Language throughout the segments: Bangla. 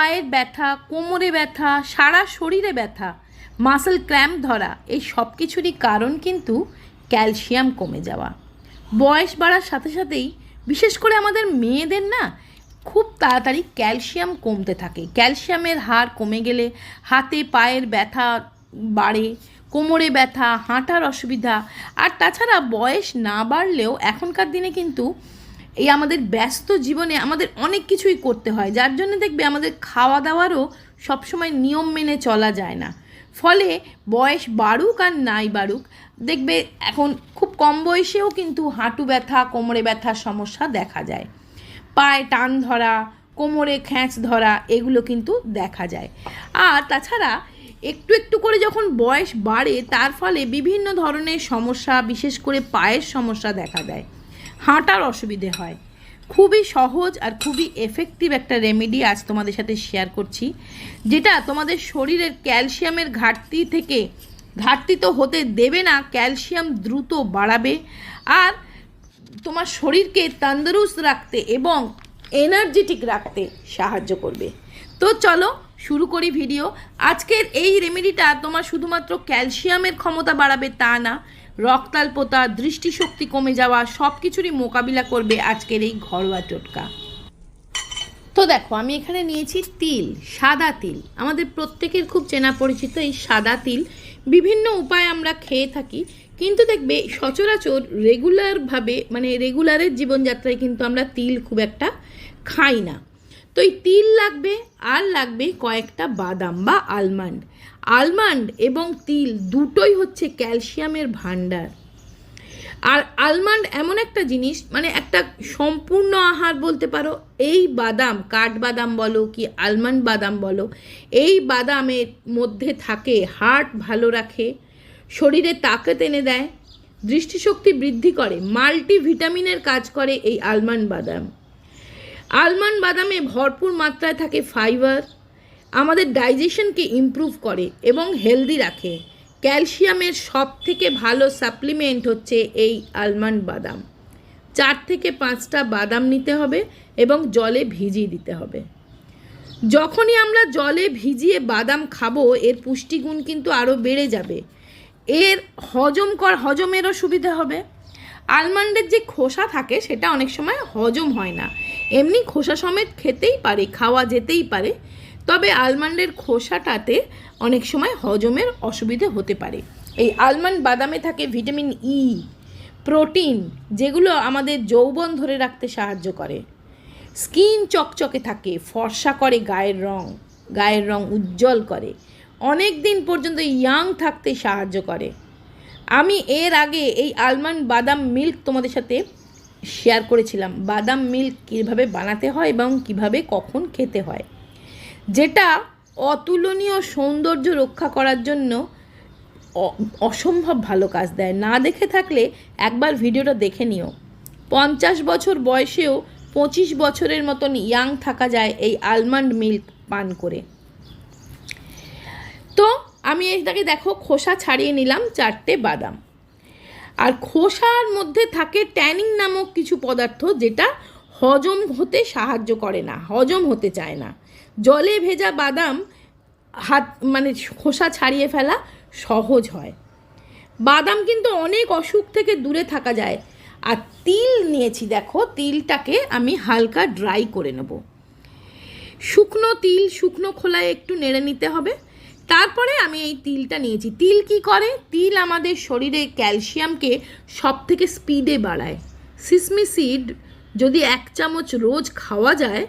পায়ের ব্যথা, কোমরে ব্যথা, সারা শরীরে ব্যথা মাসেল ক্র্যাম্প ধরা, এই সব কিছুরই কারণ কিন্তু ক্যালসিয়াম কমে যাওয়া। বয়স বাড়ার সাথে সাথেই, বিশেষ করে আমাদের মেয়েদের না, খুব তাড়াতাড়ি ক্যালসিয়াম কমতে থাকে। ক্যালসিয়ামের হার কমে গেলে হাতে পায়ের ব্যথা বাড়ে, কোমরে ব্যথা, হাঁটার অসুবিধা, আর তাছাড়া বয়স না বাড়লেও এখনকার দিনে কিন্তু এই আমাদের ব্যস্ত জীবনে আমাদের অনেক কিছুই করতে হয়, যার জন্য দেখবে আমাদের খাওয়া দাওয়ারও সবসময় নিয়ম মেনে চলা যায় না। ফলে বয়স বাড়ুক আর নাই বাড়ুক, দেখবে এখন খুব কম বয়সেও কিন্তু হাঁটু ব্যথা, কোমরে ব্যথার সমস্যা দেখা যায়। পায়ে টান ধরা, কোমরে খ্যাঁচ ধরা, এগুলো কিন্তু দেখা যায়। আর তাছাড়া একটু একটু করে যখন বয়স বাড়ে, তার ফলে বিভিন্ন ধরনের সমস্যা, বিশেষ করে পায়ের সমস্যা দেখা দেয়। হাঁটার অসুবিধে হয়। খুবই সহজ আর খুবই এফেক্টিভ একটা রেমেডি আজ তোমাদের সাথে শেয়ার করছি, যেটা তোমাদের শরীরের ক্যালসিয়ামের ঘাটতি থেকে ঘাটতি তো হতে দেবে না, ক্যালসিয়াম দ্রুত বাড়াবে আর তোমার শরীরকে তন্দরুস্ত রাখতে এবং এনার্জেটিক রাখতে সাহায্য করবে। তো চলো শুরু করি ভিডিও আজকের এই রেমেডিটা তোমার শুধুমাত্র ক্যালসিয়ামের ক্ষমতা বাড়াবে তা না রক্তাল্পতা দৃষ্টিশক্তি কমে যাওয়া সব কিছুরই মোকাবিলা করবে আজকের এই ঘরোয়া টোটকা। তো দেখো, আমি এখানে নিয়েছি তিল, সাদা তিল। আমাদের প্রত্যেকের খুব চেনা পরিচিত এই সাদা তিল। বিভিন্ন উপায়ে আমরা খেয়ে থাকি, কিন্তু দেখবে সচরাচর রেগুলারভাবে মানে রেগুলারের জীবনযাত্রায় কিন্তু আমরা তিল খুব একটা খাই না। তো এই তিল লাগবে, আর লাগবে কয়েকটা বাদাম বা আলমন্ড আলমন্ড এবং তিল দুটোই হচ্ছে ক্যালসিয়ামের ভাণ্ডার। আর আলমন্ড এমন একটা জিনিস মানে একটা সম্পূর্ণ আহার বলতে পারো, এই বাদাম কাঠবাদাম বলো কি আলমন্ড বাদাম বলো, এই বাদামের মধ্যে থাকে হার্ট ভালো রাখে, শরীরে তাকত এনে দেয়, দৃষ্টিশক্তি বৃদ্ধি করে মাল্টি ভিটামিনের কাজ করে এই আলমন্ড বাদাম। আলমন্ড বাদামে ভরপুর মাত্রায় থাকে ফাইবার। আমাদের ডাইজেশনকে ইমপ্রুভ করে এবং হেলদি রাখে। ক্যালসিয়ামের সব থেকে ভালো সাপ্লিমেন্ট হচ্ছে এই আলমন্ড বাদাম। চার থেকে পাঁচটা বাদাম নিতে হবে এবং জলে ভিজিয়ে দিতে হবে। যখনই আমরা জলে ভিজিয়ে বাদাম খাব, এর পুষ্টিগুণ কিন্তু আরও বেড়ে যাবে। এর হজম কর, হজমেরও সুবিধা হবে। আলমন্ডের যে খোসা থাকে, সেটা অনেক সময় হজম হয় না। এমনি খোসা সমেত খেতেই পারে, খাওয়া যেতেই পারে। তবে আলমন্ডের খোসাটাতে অনেক সময় হজমের অসুবিধে হতে পারে। এই আলমন্ড বাদামে থাকে ভিটামিন ই প্রোটিন, যেগুলো আমাদের যৌবন ধরে রাখতে সাহায্য করে। স্কিন চকচকে থাকে, ফর্সা করে গায়ের রং গায়ের রং উজ্জ্বল করে। অনেক দিন পর্যন্ত ইয়াং থাকতে সাহায্য করে। আমি এর আগে এই আলমন্ড বাদাম মিল্ক তোমাদের সাথে শেয়ার করেছিলাম। বাদাম মিল্ক কীভাবে বানাতে হয় এবং কীভাবে কখন খেতে হয়। যেটা অতুলনীয় সৌন্দর্য রক্ষা করার জন্য অসম্ভব ভালো কাজ দেয়। না দেখে থাকলে একবার ভিডিওটা দেখে নিও। পঞ্চাশ বছর বয়সেও পঁচিশ বছরের মতন ইয়াং থাকা যায় এই আলমন্ড মিল্ক পান করে। তো আমি এটাকে দেখো খোসা ছাড়িয়ে নিলাম চারটে বাদাম। আর খোসার মধ্যে থাকে ট্যানিং নামক কিছু পদার্থ যেটা হজম হতে সাহায্য করে না, হজম হতে চায় না। জলে ভেজা বাদাম হাত মানে খোসা ছাড়িয়ে ফেলা সহজ হয়। বাদাম কিন্তু অনেক অসুখ থেকে দূরে থাকা যায়। আর তিল নিয়েছি দেখো, তিলটাকে আমি হালকা ড্রাই করে নেব। শুকনো তিল শুকনো খোলায় একটু নেড়ে নিতে হবে। তারপরে আমি এই তিলটা নিয়েছি। তিল কি করে? তিল আমাদের শরীরে ক্যালসিয়ামকে সব থেকে স্পিডে বাড়ায়। সিসমি সিড যদি এক চামচ রোজ খাওয়া যায়,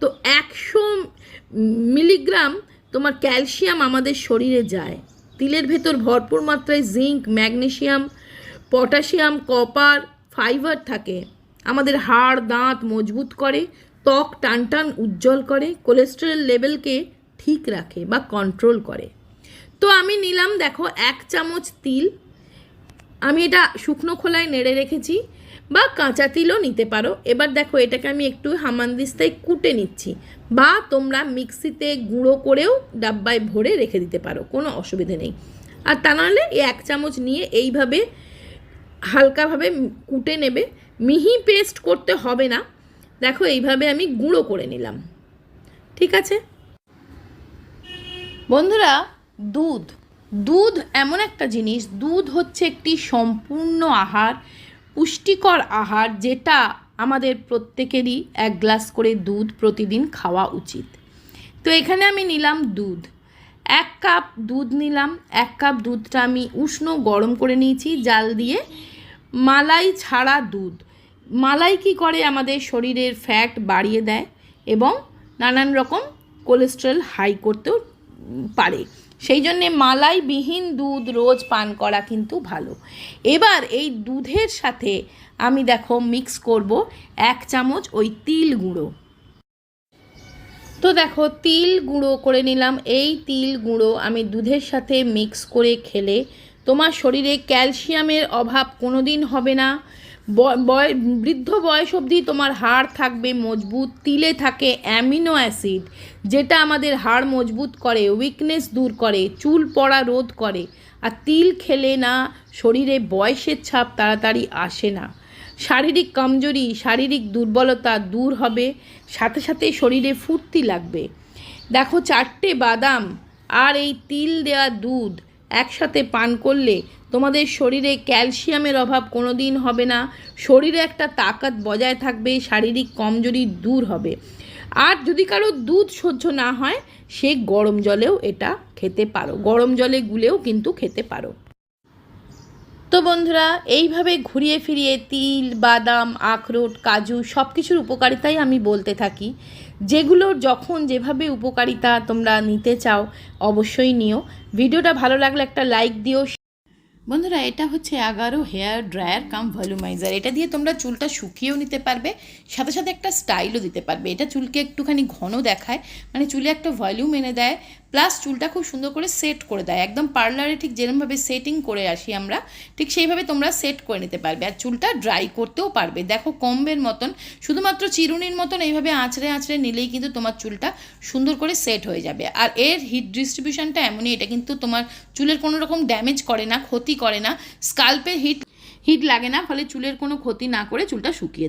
তো একশো মিলিগ্রাম তোমার ক্যালসিয়াম আমাদের শরীরে যায়। তিলের ভেতর ভরপুর মাত্রায় zinc magnesium potassium, copper, fibre থাকে। আমাদের হাড়, দাঁত মজবুত করে, ত্বক টানটান উজ্জ্বল করে। কোলেস্টেরল লেভেলকে ঠিক রাখে বা কন্ট্রোল করে। তো আমি নিলাম, দেখো, এক চামচ তিল। আমি এটা শুকনো খোলায় নেড়ে রেখেছি বা কাঁচা তিলও নিতে পারো। এবার দেখো, এটাকে আমি একটু হামানদিস্তায় কুটে নিচ্ছি বা তোমরা মিক্সিতে গুঁড়ো করেও ডাব্বায় ভরে রেখে দিতে পারো, কোনো অসুবিধে নেই। আর তা নাহলে এই এক চামচ নিয়ে এইভাবে হালকাভাবে কুটে নেবে। মিহি পেস্ট করতে হবে না। দেখো, এইভাবে আমি গুঁড়ো করে নিলাম। ঠিক আছে? বন্ধুরা, দুধ। দুধ এমন একটা জিনিস, দুধ হচ্ছে একটি সম্পূর্ণ আহার, পুষ্টিকর আহার, যেটা আমাদের প্রত্যেকেরই এক গ্লাস করে দুধ প্রতিদিন খাওয়া উচিত। তো এখানে আমি নিলাম দুধ। এক কাপ দুধ নিলাম, এক কাপ দুধটা আমি উষ্ণ গরম করে নিয়েছি, জাল দিয়ে মালাই ছাড়া দুধ। মালাই কি করে? আমাদের শরীরের ফ্যাট বাড়িয়ে দেয় এবং নানান রকম কোলেস্ট্রল হাই করতেও পারে। সেই জন্যে মালাইবিহীন দুধ রোজ পান করা কিন্তু ভালো। এবার এই দুধের সাথে আমি দেখো মিক্স করব এক চামচ ওই তিল গুঁড়ো। তো দেখো তিল গুঁড়ো করে নিলাম। এই তিল গুঁড়ো আমি দুধের সাথে মিক্স করে খেলে তোমার শরীরে ক্যালসিয়ামের অভাব কোনো দিন হবে না। বৃদ্ধ বয়স অবধি তোমার হাড় থাকবে মজবুত, তিলে থাকে অ্যামিনো অ্যাসিড, যেটা আমাদের হাড় মজবুত করে উইকনেস দূর করে, চুল পড়া রোধ করে। আর তিল খেলে না, শরীরে বয়সের ছাপ তাড়াতাড়ি আসে না। শারীরিক কমজোরি, শারীরিক দুর্বলতা দূর হবে, সাথে সাথে শরীরে ফুর্তি লাগবে। দেখো চারটে বাদাম আর এই তিল দেওয়া দুধ একসাথে পান করলে তোমাদের শরীরে ক্যালসিয়ামের অভাব কোনো দিন হবে না। শরীরে একটা তাকাত বজায় থাকবে, শারীরিক কমজোরি দূর হবে। আর যদি কারও দুধ সহ্য না হয়, সে গরম জলেও এটা খেতে পারো। গরম জলে গুলেও কিন্তু খেতে পারো। তো বন্ধুরা, এইভাবে ঘুরিয়ে ফিরিয়ে তিল, বাদাম, আখরোট, কাজু সব কিছুর উপকারিতাই আমি বলতে থাকি। যেগুলোর যখন যেভাবে উপকারিতা তোমরা নিতে চাও, অবশ্যই নিও। ভিডিওটা ভালো লাগলে একটা লাইক দিও বন্ধুরা, এটা হচ্ছে এগারো হেয়ার ড্রায়ার কাম ভলিউমাইজার। এটা দিয়ে তোমরা চুলটা শুকিয়েও নিতে পারবে, সাথে সাথে একটা স্টাইলও দিতে পারবে। এটা চুলকে একটুখানি ঘন দেখায় মানে চুলে একটা ভলিউম এনে দেয় প্লাস চুলটা খুব সুন্দর করে সেট করে দেয়। একদম পার্লারে ঠিক যেরমভাবে সেটিং করে আসি আমরা, ঠিক সেইভাবে তোমরা সেট করে নিতে পারবে। আর চুলটা ড্রাই করতেও পারবে। দেখো কম্বের মতন, শুধুমাত্র চিরুনির মতন এইভাবে আঁচড়ে আঁচড়ে নিলেই কিন্তু তোমার চুলটা সুন্দর করে সেট হয়ে যাবে। আর এর হিট ডিস্ট্রিবিউশনটা এমনই, এটা কিন্তু তোমার চুলের কোনো রকম ড্যামেজ করে না, ক্ষতি করে না। স্কাল্পের হিট হিট লাগে না, ফলে চুলের কোনো ক্ষতি না করে চুলটা শুকিয়ে